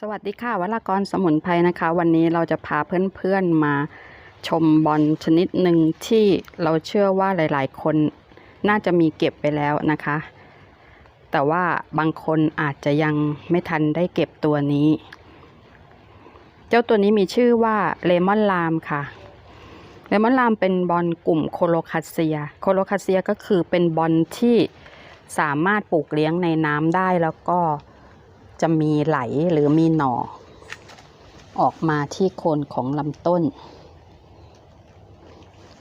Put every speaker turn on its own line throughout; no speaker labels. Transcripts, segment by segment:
สวัสดีค่ะวรากรสมุนไพรนะคะ วันนี้เราจะพาเพื่อนๆมาชมบอลชนิดหนึ่งที่เราเชื่อว่าหลายๆ คนน่าจะมีเก็บไปแล้วนะคะ แต่ว่าบางคนอาจจะยังไม่ทันได้เก็บตัวนี้ เจ้าตัวนี้มีชื่อว่าเลมอนลามค่ะเลมอนลามเป็นบอลกลุ่มโคโลคาเซีย โคโลคาเซียก็คือเป็นบอลที่สามารถปลูกเลี้ยงในน้ำได้แล้วก็ จะมีไหลหรือมีหน่อ ออกมาที่โคนของลำต้น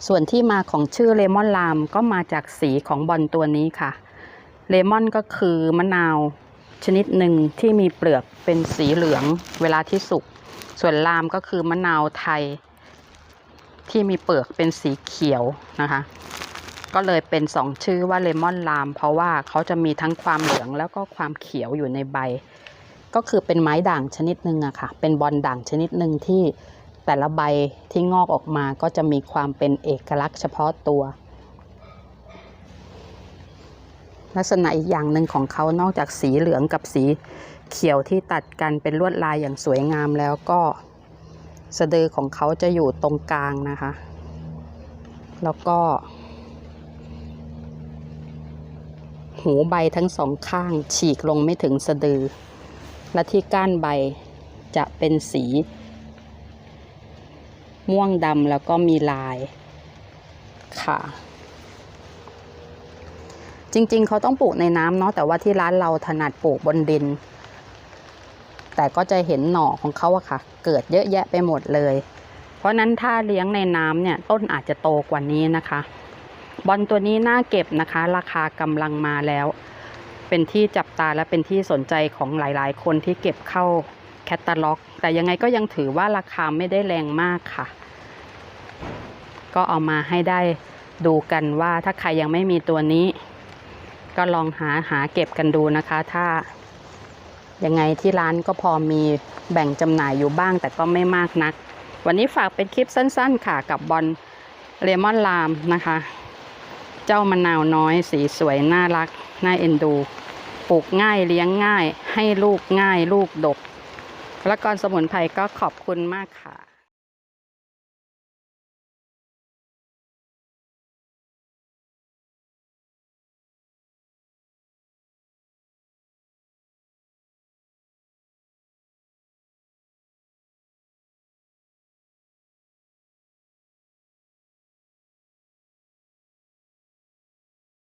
ส่วนที่มาของชื่อเลมอนลามก็มาจากสีของบอลตัวนี้ค่ะ เลมอนก็คือมะนาวชนิดหนึ่งที่มีเปลือกเป็นสีเหลืองเวลาที่สุก ส่วนลามก็คือมะนาวไทย ที่มีเปลือกเป็นสีเขียวนะคะ ก็เลยเป็นสองชื่อว่าเลมอนลาม เพราะว่าเขาจะมีทั้งความเหลืองแล้วก็ความเขียวอยู่ในใบ ก็คือเป็นไม้ด่างชนิดหนึ่งอะค่ะ เป็นบอลด่างชนิดหนึ่งที่แต่ละใบที่งอกออกมาก็จะมีความเป็นเอกลักษณ์เฉพาะตัว ลักษณะอีกอย่างหนึ่งของเขานอกจากสีเหลืองกับสีเขียวที่ตัดกันเป็นลวดลายอย่างสวยงามแล้วก็สะดือของเขาจะอยู่ตรงกลางนะคะ แล้วก็ หูใบทั้งสองข้าง ฉีกลงไม่ถึงสะดือ และที่ก้านใบจะเป็นสี ม่วงดำแล้วก็มีลายค่ะ จริงๆ เขาต้องปลูกในน้ำเนาะแต่ว่าที่ร้านเราถนัดปลูกบนดิน แต่ก็จะเห็นหน่อของเขาอะค่ะ เกิดเยอะแยะไปหมดเลย เพราะนั้นถ้าเลี้ยงในน้ำเนี่ยต้นอาจจะโตกว่านี้นะคะ บอลตัวนี้น่าเก็บนะคะ ราคากำลังมาแล้ว เป็นที่จับตาและเป็นที่สนใจของหลายๆ คนที่เก็บเข้าแคตตาล็อก แต่ยังไงก็ยังถือว่าราคาไม่ได้แรงมากค่ะ ก็เอามาให้ได้ดูกันว่าถ้าใครยังไม่มีตัวนี้ ก็ลองหาหาเก็บกันดูนะคะ ถ้ายังไงที่ร้านก็พอมีแบ่งจำหน่ายอยู่บ้างแต่ก็ไม่มากนัก วันนี้ฝากเป็นคลิปสั้นๆค่ะกับบอลเลมอนลามนะคะ เจ้ามะนาวน้อยสีสวยน่ารัก น่าเอ็นดู ปลูกง่ายเลี้ยงง่าย ให้ลูกง่ายลูกดก และกรสมุนไพรก็ขอบคุณมากค่ะ